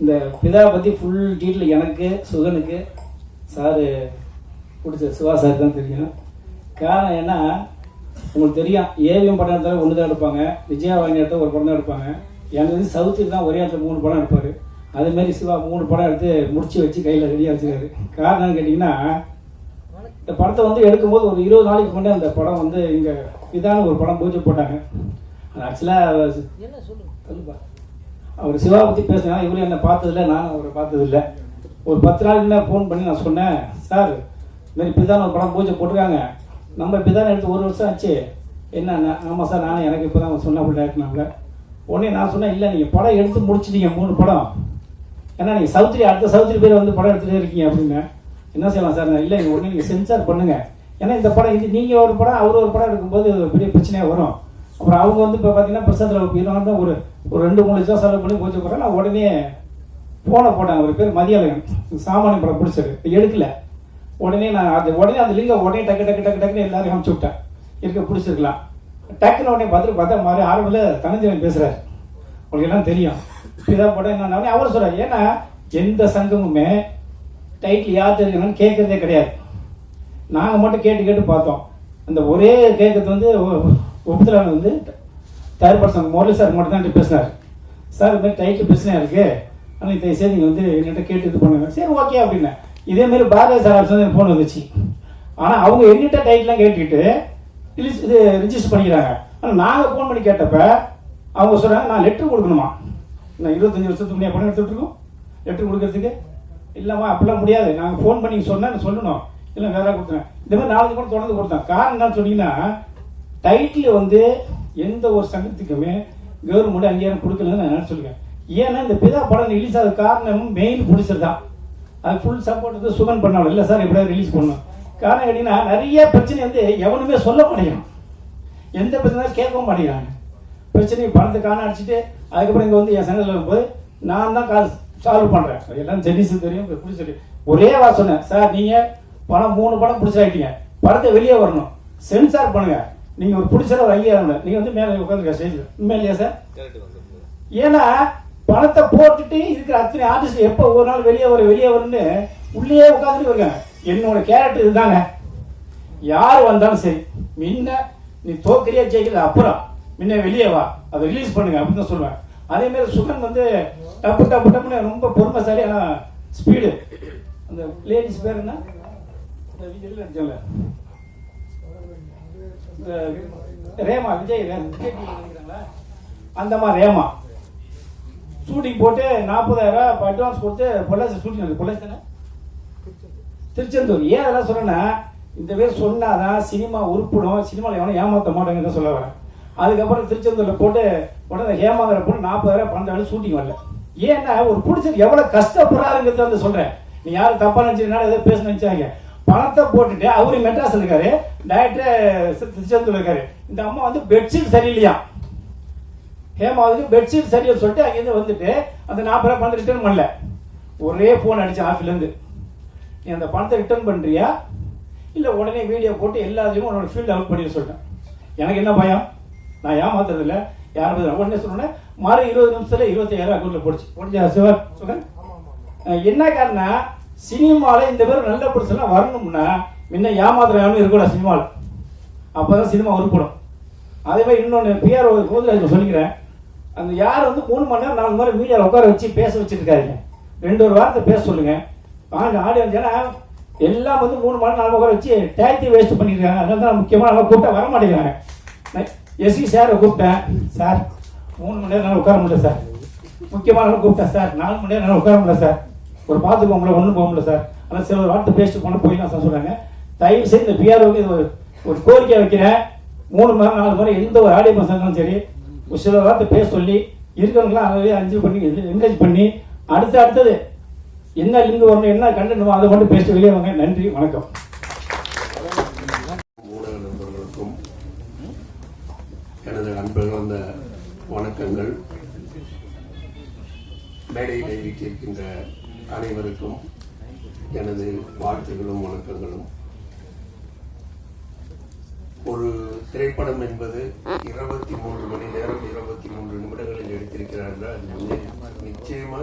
இந்த பிதா பற்றி ஃபுல் டீட்டெயில் எனக்கு சுகனுக்கு சாரு பிடிச்ச சிவா சார் தான் தெரியும். காரணம் என்ன? உங்களுக்கு தெரியும் ஏவிஎம் படம் எடுத்தாலும் ஒன்று தான் எடுப்பாங்க விஜயவாணி எடுத்தால் ஒரு படம் தான் எடுப்பாங்க. எனக்கு வந்து சவுத்தில் தான் ஒரே இடத்துல மூணு படம் எடுப்பார். அதுமாரி சிவா மூணு படம் எடுத்து முடிச்சு வச்சு கையில் ரெடியாக வச்சுருக்காரு காரணம் கேட்டிங்கன்னா இந்த படத்தை வந்து எடுக்கும்போது ஒரு இருபது நாளைக்கு முன்னே அந்த படம் வந்து இங்கே இதான ஒரு படம் பூஜை போட்டாங்க. அது ஆக்சுவலாக சொல்லுப்பா. அவர் சிவா பற்றி பேசினா இவரும் என்னை பார்த்ததில்ல நானும் அவரை பார்த்ததில்ல. ஒரு பத்து நாள் என்ன ஃபோன் பண்ணி நான் சொன்னேன் சார் இதுமாரி பிதான ஒரு படம் பூஜை போட்டிருக்காங்க. நம்ம பிதான எடுத்து ஒரு வருஷம் ஆச்சு. என்ன ஆமாம் சார் நானும் எனக்கு இப்போ தான் சொன்ன டேரக்டர்னால உடனே நான் சொன்னேன் இல்லை நீங்கள் படம் எடுத்து முடிச்சிட்டீங்க மூணு படம். ஏன்னா நீங்கள் சவுத்ரி அடுத்த சவுத்ரி பேர் வந்து படம் எடுத்துகிட்டே இருக்கீங்க அப்படின்னு. என்ன செய்யலாம் சார்? இல்லை நீங்கள் உடனே நீங்கள் சென்சார் பண்ணுங்கள் ஏன்னா இந்த படம் இது நீங்கள் ஒரு படம் அவர் ஒரு படம் எடுக்கும்போது பெரிய பிரச்சனையாக வரும். அப்புறம் அவங்க வந்து இப்போ பார்த்தீங்கன்னா பிரசாந்தில் இருபது தான் ஒரு ஒரு ரெண்டு மூணு லட்சம் செலவு பண்ணி பூஜை போகிறேன் நான் உடனே ஃபோனை போட்டேன். அவர் பேர் மதியாலயம் சாமானிய படம் பிடிச்சது. எடுக்கல. உடனே நான் அது உடனே அந்த லிங்கை உடனே டக்கு டக்கு டக்கு டக்குன்னு எல்லாரும் அமுச்சு விட்டேன். இருக்க பிடிச்சிருக்கலாம். டக்குன்னு உடனே பார்த்துட்டு பார்த்தா மாதிரி ஆரம்பத்தில் தனஞ்சயன் பேசுகிறார் உங்களுக்கு எல்லாம் தெரியும். இதான் போட என்ன அவர் சொல்கிறார் ஏன்னா எந்த சங்கமுமே டைட்டில் யார் தெரிஞ்சுக்கணும்னு கேட்குறதே கிடையாது. நாங்கள் மட்டும் கேட்டு கேட்டு பார்த்தோம். அந்த ஒரே கேட்கறது வந்து உபத்திரான வந்து தயார் பர்சன் முரளி சார் மட்டும் தான் பேசினார். சார் இது மாதிரி டைட்டு பிரச்சனையாக இருக்குது ஆனால் இதை சரி நீங்கள் வந்து என்கிட்ட கேட்டு இது பண்ணுங்க. சரி ஓகே அப்படின்னேன். இதேமாரி பாரதிய சார் ஆஃபீஸ் வந்து ஃபோன் வந்துச்சு. ஆனால் அவங்க என்கிட்ட டைட்லாம் கேட்டுக்கிட்டு ரிலீஸ் இது ரிஜிஸ்டர் பண்ணிக்கிறாங்க. ஆனால் நாங்கள் ஃபோன் பண்ணி கேட்டப்ப அவங்க சொல்கிறாங்க நான் லெட்ரு கொடுக்கணுமா? நான் இருபத்தஞ்சி வருஷத்துக்கு முன்னே பணம் எடுத்துகிட்ருக்கோம் லெட்ரு கொடுக்கறதுக்கு? இல்லைம்மா அப்படிலாம் முடியாது. நாங்கள் ஃபோன் பண்ணி சொன்னேன் சொல்லணும். இல்லை வேற கொடுத்தேன். இந்த மாதிரி நாலஞ்சு கூட தொடர்ந்து கொடுத்தேன். காரணம் என்னன்னு சொன்னீங்கன்னா டைட்டில் வந்து எந்த ஒரு சங்கத்துக்குமே கவர்மெண்ட் அங்கீகாரம் கொடுக்கலன்னு நான் என்ன சொல்லுவேன். ஏன்னா இந்த பிதா படம் ரிலீஸ் ஆகுது காரணம் மெயின் ப்ரொடியூசர் தான். அது ஃபுல் சப்போர்ட் வந்து சுகன் பண்ணாலும் இல்லை சார் எப்படியாவது ரிலீஸ் பண்ணணும். காரணம் கேட்டிங்கன்னா நிறைய பிரச்சனை வந்து எவனுமே சொல்ல மாட்டேங்கிறான். எந்த பிரச்சனை கேட்கவும் மாட்டேங்கிறாங்க. பிரச்சனையை பணத்தை காண அடிச்சுட்டு அதுக்கப்புறம் இங்கே வந்து என் சங்கத்தில் வரும்போது நான் தான் காசு சால்வ் பண்ணுறேன் எல்லாம் ஜெனிஸும் தெரியும் பிடிச்சி ஒரே வா சொன்னேன் சார் நீங்கள் படம் மூணு படம் பிடிச்சாயிட்டீங்க படத்தை வெளியே வரணும். சென்சார் பண்ணுங்கள் நீங்கள் ஒரு பிடிச்சத அங்கீகாரம் நீங்கள் வந்து மேலே உட்காந்துருக்க ஸ்டேஜில் உண்மையிலையா சார்? ஏன்னா பணத்தை போட்டுட்டு இருக்கிற அத்தனை ஆர்டிஸ்ட் எப்போ ஒரு நாள் வெளியே வரும் வெளியே வரும்னு உள்ளே உட்காந்துட்டு இருக்காங்க என்னோட கேரக்டர் இதுதாங்க. யார் வந்தாலும் சரி முன்ன நீ தோக்கரியா ஜெயிக்கிறது அப்புறம் முன்ன வெளியே வா. அதை ரிலீஸ் பண்ணுங்க அப்படின்னு தான் சொல்லுவேன். அதே மாதிரி சுகன் வந்து டப்பு டப்பு டப்புன்னு ரொம்ப பொறுமைசாலி ஆனால் ஸ்பீடு அந்த லேடிஸ் பேர் என்ன இந்த விஜயில் நடிச்சோம்ல இந்த ரேமா விஜய் விஜய் அந்த மாதிரி ரேமா. ஷூட்டிங் போட்டு நாற்பதாயிரம் ரூபாய் அட்வான்ஸ் கொடுத்து பொள்ளாச்சி ஷூட்டிங் நடக்குது. பொள்ளாச்சி தானே? திருச்செந்தூர். ஏன் அதெல்லாம் சொன்னேன்னா இந்த பேர் சொன்னாதான் சினிமா உருப்பிடும் சினிமாவில் எவனும் ஏமாற்ற மாட்டாங்கன்னு சொல்ல வரேன். அதுக்கப்புறம் திருச்செந்தூரில் போட்டு உடனே ஹேமாங்கிற போட்டு நாற்பதாயிரம் பன்னெண்டாயிரம் ஷூட்டிங் வரல. ஏன்னா ஒரு பிடிச்சது எவ்வளோ கஷ்டப்படுறாருங்கிறத வந்து சொல்கிறேன் நீ யாரும் தப்பாக நினச்சிருந்தாலும் ஏதோ பேச நினைச்சாங்க பணத்தை போட்டுட்டு அவரு மெட்ராஸ் இருக்காரு. டைரக்டர் திருச்செந்தூர் இருக்காரு. இந்த அம்மா வந்து பெட்ஷீட் சரியில்லையா? ஹேமாவுக்கு பெட்ஷீட் சரியில்லை சொல்லிட்டு அங்கேருந்து வந்துட்டு அந்த நாற்பது ரூபாய் பணத்தை ரிட்டர்ன் பண்ணல. ஒரே ஃபோன் அடிச்சு ஆஃபீஸ்லேருந்து நீ அந்த பணத்தை ரிட்டர்ன் பண்ணுறியா இல்லை உடனே வீடியோ போட்டு எல்லாத்தையும் உன்னோட ஃபீல்டு அவுட் பண்ணி சொல்லிட்டேன். எனக்கு என்ன பயம்? நான் ஏமாத்துறது இல்லை. யாரும் உடனே சொன்னேன் மறு இருபது நிமிஷத்துல இருபத்தாயிரம் அக்கௌண்ட்ல போடுச்சு. போடுச்சா சுகன் அஹ் என்ன காரணம் சினிமாவில் இந்த பேர் நல்ல புடிச்செல்லாம் வரணும்னா முன்ன ஏமாத்துற யாரும் இருக்கக்கூடாது சினிமாவில் அப்பதான் சினிமா உருப்படும் அதே மாதிரி இன்னொன்று பிஆர் கோதிராஜ் சொல்லிக்கிறேன். அந்த யார் வந்து மூணு மணி நேரம் நாலு மணி நேரம் மீடியாவில் உட்கார வச்சு பேச வச்சுருக்காருங்க. ரெண்டு ஒரு வாரத்தை பேச சொல்லுங்க. வாங்க ஆடியன்ஸ் ஏன்னா எல்லாம் வந்து மூணு மணி நேரம் நாலு உட்கார வச்சு டயத்தை வேஸ்ட் பண்ணியிருக்காங்க அதனால தான் முக்கியமாக நல்லா கூப்பிட்டா வர மாட்டேங்கிறாங்க. எஸ்சி சாரை கூப்பிட்டேன். சார் மூணு மணி நேரம் உட்கார முடியல சார் முக்கியமான கூப்பிட்டேன் சார் நாலு மணி நேரம் உட்கார முடியல சார் ஒரு பார்த்து போக முடியல ஒன்றும் போக முடியல சார். ஆனால் சில வார்த்தை பேசிட்டு போனால் போயிடலாம் சார் சொல்கிறாங்க தயவு செய்து இந்த பிஆர்ஓக்கு இது ஒரு ஒரு கோரிக்கை வைக்கிறேன். மூணு மணி நேரம் நாலு மணி எந்த ஒரு ஆடியோ பசங்களும் சரி ஒரு சில வார்த்தை பேச சொல்லி இருக்கிறவங்களாம் அதை அஞ்சு பண்ணி என்கரேஜ் பண்ணி அடுத்து அடுத்தது என்ன லிங்க் வரணும் என்ன கண்டென்ட் அதை மட்டும் பேசிட்டு வெளியே வாங்க. நன்றி வணக்கம். ஊடக நண்பர்களுக்கும் எனது நண்பர்கள் வணக்கங்கள். மேடையில் இருக்கின்ற அனைவருக்கும் எனது வாழ்த்துகளும் வணக்கங்களும். ஒரு திரைப்படம் என்பது இருபத்தி மூன்று மணி நேரம் இருபத்தி மூன்று நிமிடங்களில் எடுத்திருக்கிறார்கள் அது நிச்சயமா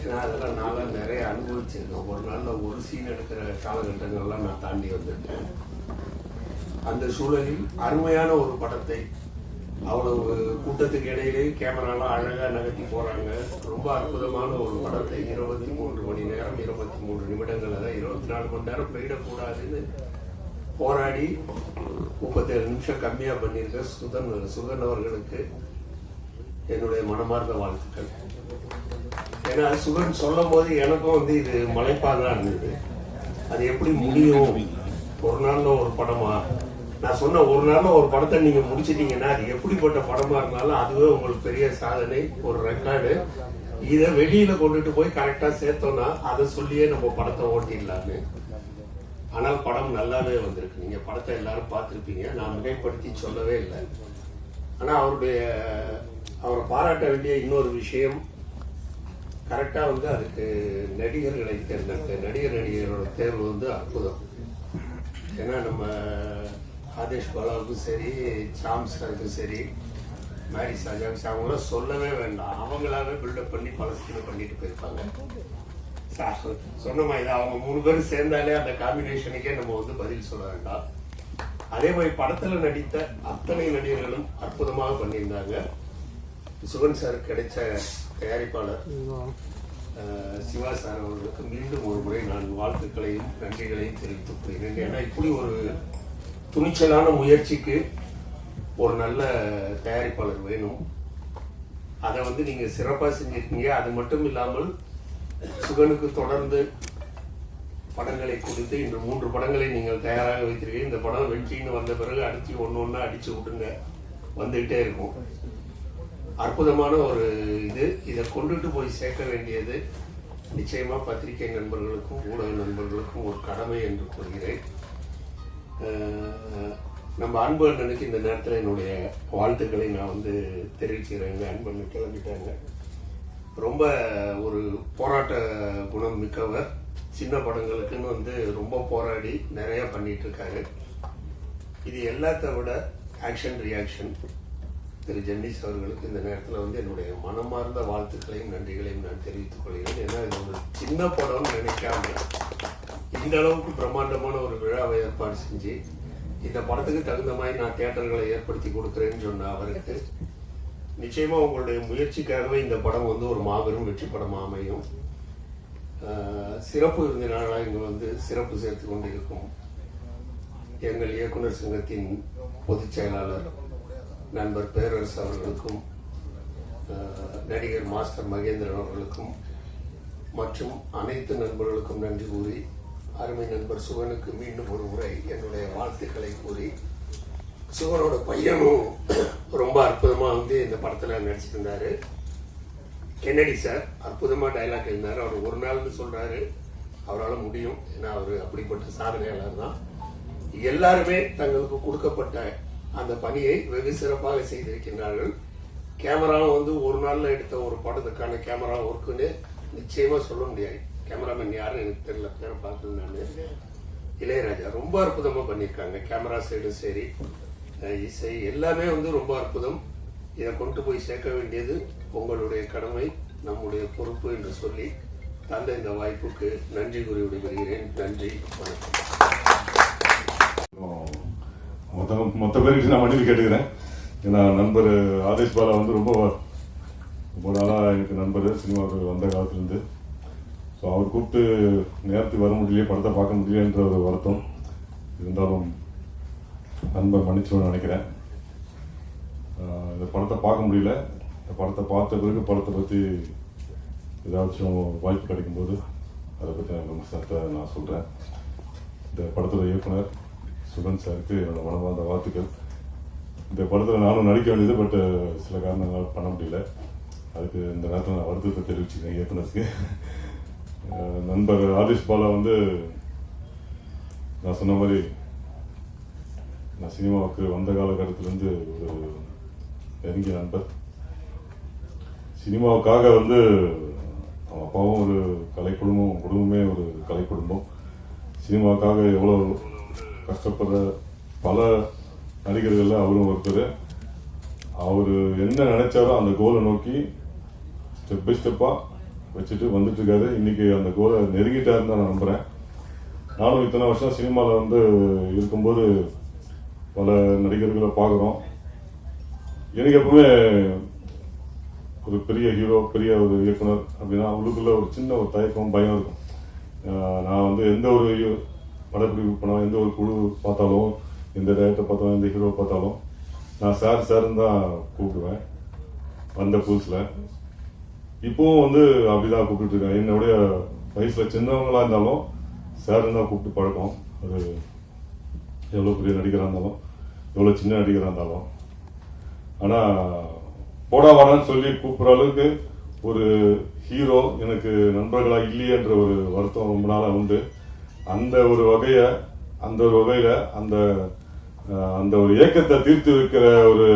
ஏன்னா அதெல்லாம் நான்லாம் நிறைய அனுபவிச்சிருக்கேன். ஒரு நாளில் ஒரு சீன் எடுக்கிற காலகட்டங்கள்லாம் நான் தாண்டி வந்திருக்கேன். அந்த சூழலில் அருமையான ஒரு படத்தை அவ்வளவு கூட்டத்துக்கு இடையிலே கேமராலாம் அழகா நகர்த்தி போறாங்க. ரொம்ப அற்புதமான ஒரு படத்தை இருபத்தி மூன்று மணி நேரம் இருபத்தி மூன்று நிமிடங்கள் அதான் இருபத்தி நாலு மணி நேரம் போயிடக்கூடாதுன்னு போராடி முப்பத்தேழு நிமிஷம் கம்மியா பண்ணியிருக்க சுதன் சுதன் அவர்களுக்கு என்னுடைய மனமார்ந்த வாழ்த்துக்கள். ஏன்னா சுகன் சொல்லும் போது எனக்கும் வந்து இது மலைப்பாதான் இருந்தது. அது எப்படி முடியும்? ஒரு நாள்ல ஒரு படமா? நான் சொன்ன ஒரு நாள்ல ஒரு படத்தை நீங்க முடிச்சிட்டீங்கன்னா அது எப்படிப்பட்ட படமா இருந்தாலும் அதுவே உங்களுக்கு பெரிய சாதனை ஒரு ரெக்கார்டு இதை வெளியில கொண்டுட்டு போய் கரெக்டா சேர்த்தோம்னா அதை சொல்லியே நம்ம படத்தை ஓட்டிடலான்னு ஆனால் படம் நல்லாவே வந்திருக்கு. நீங்க படத்தை எல்லாரும் பார்த்துருப்பீங்க. நான் மிகைப்படுத்தி சொல்லவே இல்லை. ஆனா அவருடைய அவரை பாராட்ட வேண்டிய இன்னொரு விஷயம் கரெக்டா வந்து அதுக்கு நடிகர்களை தேர்ந்தெடுத்த நடிகர் நடிகரோட தேர்வு வந்து அற்புதம். ஏன்னா நம்ம ஆதேஷ் பாலாவுக்கும் சரி சாம் சாருக்கும் சரி மேரி சாஜாவுக்கு சரி, சொல்லவே வேண்டாம். அவங்களாவே பில்டப் பண்ணி பல ஸ்கீம் பண்ணிட்டு போயிருப்பாங்க. சார் சொன்ன மாதிரி அவங்க மூணு பேரும் சேர்ந்தாலே அந்த காம்பினேஷனுக்கே நம்ம வந்து பதில் சொல்ல வேண்டாம். அதே மாதிரி படத்துல நடித்த அத்தனை நடிகர்களும் அற்புதமாக பண்ணியிருந்தாங்க. சுகன் சார் கிடைச்ச தயாரிப்பாளர் சிவா சார் அவர்களுக்கு மீண்டும் ஒரு முறை நான் வாழ்த்துக்களையும் நன்றிகளையும் தெரிவித்துக் கொள்கிறேன். ஏன்னா இப்படி ஒரு துணிச்சலான முயற்சிக்கு ஒரு நல்ல தயாரிப்பாளர் வேணும். அதை வந்து நீங்கள் சிறப்பாக செஞ்சிருக்கீங்க. அது மட்டும் இல்லாமல் சுகனுக்கு தொடர்ந்து படங்களை கொடுத்து இன்று மூன்று படங்களை நீங்கள் தயாராக வைத்திருக்கீங்க. இந்த படம் வெற்றின்னு வந்த பிறகு அடித்து ஒன்று ஒன்றா அடித்து விட்டுங்க வந்துகிட்டே இருக்கும். அற்புதமான ஒரு இது. இதை கொண்டுட்டு போய் சேர்க்க வேண்டியது நிச்சயமாக பத்திரிகை நண்பர்களுக்கும் ஊடக நண்பர்களுக்கும் ஒரு கடமை என்று கூறுகிறேன். நம்ம அன்பு அண்ணனுக்கு இந்த நேரத்தில் என்னுடைய வாழ்த்துக்களை நான் வந்து தெரிவிச்சுக்கிறேங்க. அன்பண்ணு கிளம்பிட்டாங்க. ரொம்ப ஒரு போராட்ட குணம் மிக்கவர். சின்ன படங்களுக்குன்னு வந்து ரொம்ப போராடி நிறைய பண்ணிட்டு இருக்காரு இது எல்லாத்த விட ஆக்ஷன் ரியாக்ஷன் திரு ஜென்னிஸ் அவர்களுக்கு இந்த நேரத்தில் வந்து என்னுடைய மனமார்ந்த வாழ்த்துக்களையும் நன்றிகளையும் நான் தெரிவித்துக் கொள்கிறேன். ஏன்னா இது ஒரு சின்ன படம்னு நினைக்காம இந்த அளவுக்கு பிரம்மாண்டமான ஒரு விழாவை ஏற்பாடு செஞ்சு இந்த படத்துக்கு தகுந்த மாதிரி நான் தியேட்டர்களை ஏற்படுத்தி கொடுக்குறேன்னு சொன்ன அவருக்கு நிச்சயமா உங்களுடைய முயற்சிக்காகவே இந்த படம் வந்து ஒரு மாபெரும் வெற்றி படம் அமையும். சிறப்பு விருந்தினராக இங்கு வந்து சிறப்பு சேர்த்து கொண்டிருக்கும் எங்கள் இயக்குனர் சங்கத்தின் பொதுச் செயலாளர் நண்பர் பேரரசு அவர்களுக்கும் நடிகர் மாஸ்டர் மகேந்திரன் அவர்களுக்கும் மற்றும் அனைத்து நண்பர்களுக்கும் நன்றி கூறி அருமை நண்பர் சுகனுக்கு மீண்டும் ஒரு முறை என்னுடைய வாழ்த்துக்களை கூறி சுகனோட பையனும் ரொம்ப அற்புதமாக வந்து இந்த படத்தில் நடிச்சிருந்தாரு கென்னடி சார் அற்புதமாக டைலாக் எழுந்தார் அவர் ஒரு நாள்னு சொல்கிறாரு அவரால் முடியும். ஏன்னா அவர் அப்படிப்பட்ட சாதனையாளர் தான். எல்லாருமே தங்களுக்கு கொடுக்கப்பட்ட அந்த பணியை வெகு சிறப்பாக செய்திருக்கின்றார்கள். கேமராவும் வந்து ஒரு நாளில் எடுத்த ஒரு படத்துக்கான கேமரா ஒர்க்குன்னு நிச்சயமாக சொல்ல முடியாது. கேமராமேன் யாரும் எனக்கு தெரியல. பேரை பார்த்தது நான். இளையராஜா ரொம்ப அற்புதமாக பண்ணியிருக்காங்க கேமரா சைடும் சரி இசை எல்லாமே வந்து ரொம்ப அற்புதம். இதை கொண்டு போய் சேர்க்க வேண்டியது உங்களுடைய கடமை நம்முடைய பொறுப்பு என்று சொல்லி தந்த இந்த வாய்ப்புக்கு நன்றி கூறி விடைபெறுகிறேன். நன்றி வணக்கம். மொத்த மொத்த பேருக்கு நான் மன்னிப்பு கேட்டுக்கிறேன். ஏன்னா நண்பர் ஆதேஷ் பாலா வந்து ரொம்ப ரொம்ப நாளாக எனக்கு நண்பர் சினிமாவுக்கு வந்த காலத்துலேருந்து. ஸோ அவர் கூப்பிட்டு நேரத்துக்கு வர முடியலையே படத்தை பார்க்க முடியலன்ற ஒரு வருத்தம். இருந்தாலும் அன்பை மன்னிச்சோன்னு நினைக்கிறேன். இந்த படத்தை பார்க்க முடியல. இந்த படத்தை பார்த்த பிறகு படத்தை பற்றி ஏதாச்சும் வாய்ப்பு கிடைக்கும்போது அதை பற்றி நான் விமர்சனத்தை நான் சொல்கிறேன் இந்த படத்தோட இயக்குனர் சுகன் சாருக்கு என்னோட மனமார்ந்த வாழ்த்துக்கள். இந்த படத்தில் நானும் நடிக்க வேண்டியது பட் சில காரணங்களால் பண்ண முடியல. அதுக்கு இந்த நேரத்தில் நான் வருத்தத்தை தெரிவிச்சுக்கிறேன் இயக்குனருக்கு. நண்பர் ஆதிஷ் பாலா வந்து நான் சொன்ன மாதிரி நான் சினிமாவுக்கு வந்த காலகட்டத்திலேருந்து ஒரு நெருங்கிய நண்பர். சினிமாவுக்காக வந்து அவன் அப்பாவும் ஒரு கலை குடும்பம் குடும்பமே ஒரு கலை குடும்பம் சினிமாவுக்காக எவ்வளோ கஷ்டப்படுற பல நடிகர்களில் அவரும் ஒருத்தர். அவர் என்ன நினைச்சாரோ அந்த கோலை நோக்கி ஸ்டெப் பை ஸ்டெப்பாக வச்சுட்டு வந்துட்டு இருக்காரு இன்னைக்கு அந்த கோலை நெருங்கிட்டாருன்னு தான் நான் நம்புறேன். நானும் இத்தனை வருஷம் சினிமாவில் வந்து இருக்கும்போது பல நடிகர்களை பார்க்குறோம். எனக்கு எப்பவுமே ஒரு பெரிய ஹீரோ பெரிய ஒரு இயக்குனர் அப்படின்னா அவங்களுக்குள்ள ஒரு சின்ன ஒரு தயக்கம் பயம் இருக்கும். நான் வந்து எந்த ஒரு படப்பிடிப்பு படம் எந்த ஒரு குழு பார்த்தாலும் எந்த டேரக்டர் பார்த்தாலும் எந்த ஹீரோ பார்த்தாலும் நான் சார் சார்னு தான் கூப்பிடுவேன். வந்த புதுசில். இப்போவும் வந்து அப்படிதான் கூப்பிட்டு இருக்கேன் என்னுடைய வயசுல சின்னவங்களா இருந்தாலும் சார் தான் கூப்பிட்டு பழக்கம். அது எவ்வளோ பெரிய நடிகராக இருந்தாலும் எவ்வளோ சின்ன நடிகராக இருந்தாலும். ஆனால் போடா வாடான்னு சொல்லி கூப்பிட்ற அளவுக்கு ஒரு ஹீரோ எனக்கு நண்பர்களா இல்லையேன்ற ஒரு வருத்தம் ரொம்ப நாளாக உண்டு. அந்த ஒரு வகையை அந்த ஒரு வகையில் அந்த அந்த ஒரு ஏக்கத்தை தீர்த்து வைக்கிற ஒரு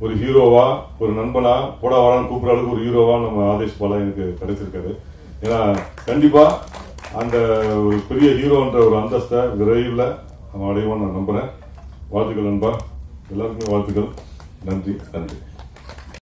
ஒரு ஹீரோவா ஒரு நண்பனா போடா வரான்னு கூப்பிட்ற அளவுக்கு ஒரு ஹீரோவா நம்ம ஆதேஷ் பாலா எனக்கு கிடைச்சிருக்காரு. ஏன்னா கண்டிப்பா அந்த ஒரு பெரிய ஹீரோன்ற ஒரு அந்தஸ்தை விரைவில் நம்ம அடைவான்னு நான் நம்புறேன். வாழ்த்துக்கள் நண்பா. எல்லாருக்குமே வாழ்த்துக்கள். நன்றி நன்றி.